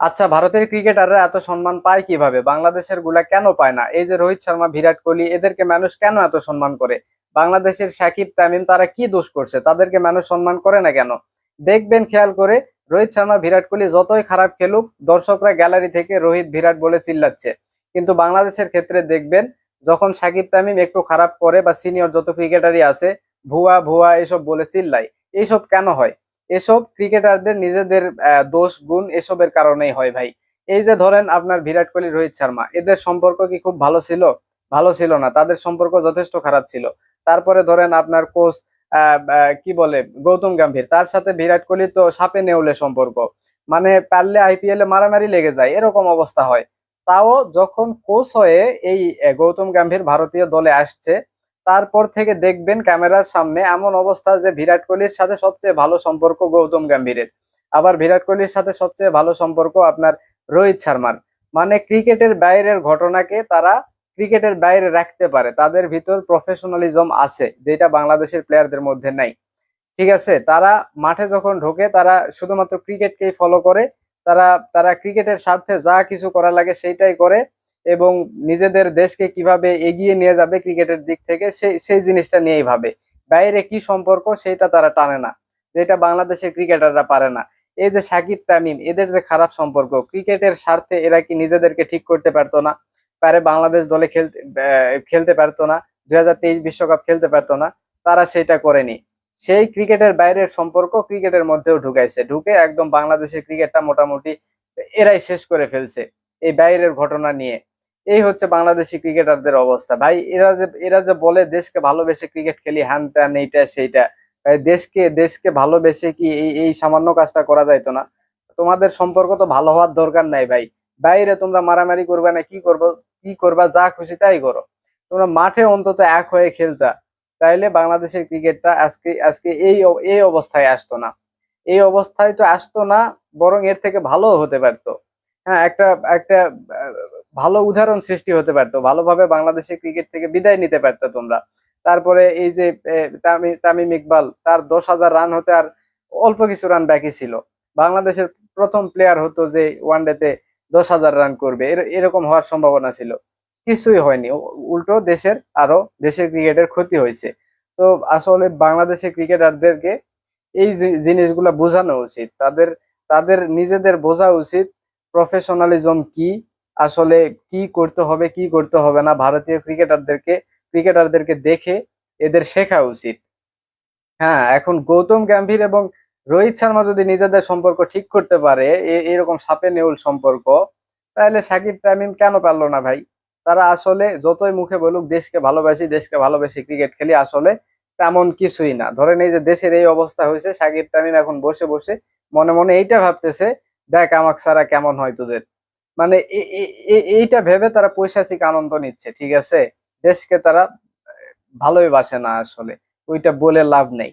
আচ্ছা ভারতের ক্রিকেটাররা এত সম্মান পায় কীভাবে? বাংলাদেশেরগুলা কেন পায় না? এই যে রোহিত শর্মা, বিরাট কোহলি, এদেরকে মানুষ কেন এত সম্মান করে? বাংলাদেশের সাকিব তামিম, তারা কি দোষ করছে? তাদেরকে মানুষ সম্মান করে না কেন? দেখবেন, খেয়াল করে রোহিত শর্মা, বিরাট কোহলি যতই খারাপ খেলুক, দর্শকরা গ্যালারি থেকে রোহিত, বিরাট বলে চিল্লাচ্ছে। কিন্তু বাংলাদেশের ক্ষেত্রে দেখবেন, যখন সাকিব তামিম একটু খারাপ করে বা সিনিয়র যত ক্রিকেটারই আছে, ভুয়া ভুয়া এসব বলে চিল্লাই এইসব কেন হয়? এসব ক্রিকেটারদের নিজেদের দোষ, গুণ এসবের কারণেই হয় ভাই। এই যে ধরেন আপনার বিরাট কোহলি, রোহিত শর্মা, এদের সম্পর্ক কি খুব ভালো ছিল? ভালো ছিল না। তাদের সম্পর্ক যথেষ্ট খারাপ ছিল। তারপরে ধরেন আপনার কোচ কি বলে, গৌতম গম্ভীর, তার সাথে বিরাট কোহলি তো সাপে নেউলে সম্পর্ক। মানে পারলে আইপিএল এ মারামারি লেগে যায়, এরকম অবস্থা হয়। তাও যখন কোচ হয়ে এই গৌতম গম্ভীর ভারতীয় দলে আসছে তারপর থেকে দেখবেন ক্যামেরার সামনে এমন অবস্থা যে বিরাট কোহলির সাথে সবচেয়ে ভালো সম্পর্ক গৌতম গম্ভীরের। আবার বিরাট কোহলির সাথে সবচেয়ে ভালো সম্পর্ক আপনার রোহিত শর্মার। মানে ক্রিকেটের বাইরের ঘটনাকে তারা ক্রিকেটের বাইরে রাখতে পারে। তাদের ভিতর প্রফেশনালিজম আছে, যেটা বাংলাদেশের প্লেয়ারদের মধ্যে নাই। ঠিক আছে, তারা মাঠে যখন ঢোকে, তারা শুধুমাত্র ক্রিকেটকেই ফলো করে। তারা তারা ক্রিকেটের স্বার্থে যা কিছু করা লাগে সেইটাই করে। এবং নিজেদের দেশকে কীভাবে এগিয়ে নিয়ে যাবে ক্রিকেটের দিক থেকে সেই সেই জিনিসটা নিয়েই ভাবে। বাইরে কি সম্পর্ক সেটা তারা টানে না, যেটা বাংলাদেশের ক্রিকেটাররা পারে না। এই যে সাকিব তামিম, এদের যে খারাপ সম্পর্ক, ক্রিকেটের স্বার্থে এরা কি নিজেদেরকে ঠিক করতে পারতো না? পারে বাংলাদেশ দলে খেলতে খেলতে পারতো না, দুই বিশ্বকাপ খেলতে পারতো না, তারা সেটা করেনি। সেই ক্রিকেটের বাইরের সম্পর্ক ক্রিকেটের মধ্যেও ঢুকাইছে। ঢুকে একদম বাংলাদেশের ক্রিকেটটা মোটামুটি এরাই শেষ করে ফেলছে, এই বাইরের ঘটনা নিয়ে। এই হচ্ছে বাংলাদেশি ক্রিকেটারদের অবস্থা। ভাই, এরা যে এরা যে বলে দেশকে ভালোবেসে ক্রিকেট খেলি, হ্যান ত্যান, এইটা, সেইটা। দেশকে দেশকে ভালোবেসে কি এই এই সামান্য কাজটা করা যাইতো না? তোমাদের সম্পর্ক তো ভালো হওয়ার দরকার নাই ভাই। বাইরে তোমরা মারামারি করবে না, কি করব, কি করবা, যা খুশি তাই করো। তোমরা মাঠে অন্তত এক হয়ে খেলতা। তাইলে বাংলাদেশের ক্রিকেটটা আজকে আজকে এই এই অবস্থায় আসতো না। এই অবস্থায় তো আসতো না, বরং এর থেকে ভালো হতে পারতো। হ্যাঁ একটা একটা ভালো উদাহরণ সৃষ্টি হতে পারতো, ভালোভাবে বাংলাদেশের ক্রিকেট থেকে বিদায় নিতে পারতো তোমরা। তারপরে এই যে তামি- তামিম ইকবাল, তার দশ হাজার রান হতে আর অল্প কিছু রান বাকি ছিল। বাংলাদেশের প্রথম প্লেয়ার হতো যে ওয়ান ওয়ানডেতে দশ হাজার রান করবে এরকম হওয়ার সম্ভাবনা ছিল। কিছুই হয়নি উল্টো দেশের, আরও দেশের ক্রিকেটের ক্ষতি হয়েছে। তো আসলে বাংলাদেশের ক্রিকেটারদেরকে এই জিনিসগুলা বোঝানো উচিত। তাদের তাদের নিজেদের বোঝা উচিত প্রফেশনালিজম কি আসলে কি করতে হবে, কি করতে হবে না ভারতীয় ক্রিকেটারদেরকে ক্রিকেটারদেরকে দেখে এদের শেখা উচিত। হ্যাঁ এখন গৌতম গম্ভীর এবং রোহিত শর্মা যদি নিজেদের সম্পর্ক ঠিক করতে পারে এরকম সাপে নেউল সম্পর্ক, তাহলে সাকিব তামিম কেন পারল না ভাই? তারা আসলে যতই মুখে বলুক, দেশকে ভালোবাসি দেশকে ভালোবাসি ক্রিকেট খেলি, আসলে তেমন কিছুই না। ধরেন এই যে দেশের এই অবস্থা হয়েছে সাকিব তামিম এখন বসে বসে মনে মনে এইটা ভাবতেছে, দেখ আমাক সারা কেমন হয় তোদের। মানে এইটা ভেবে তারা পৈশাচিক আনন্দ নিচ্ছে, ঠিক আছে? দেশকে তারা ভালোই বাসে না আসলে। ওইটা বলে লাভ নেই।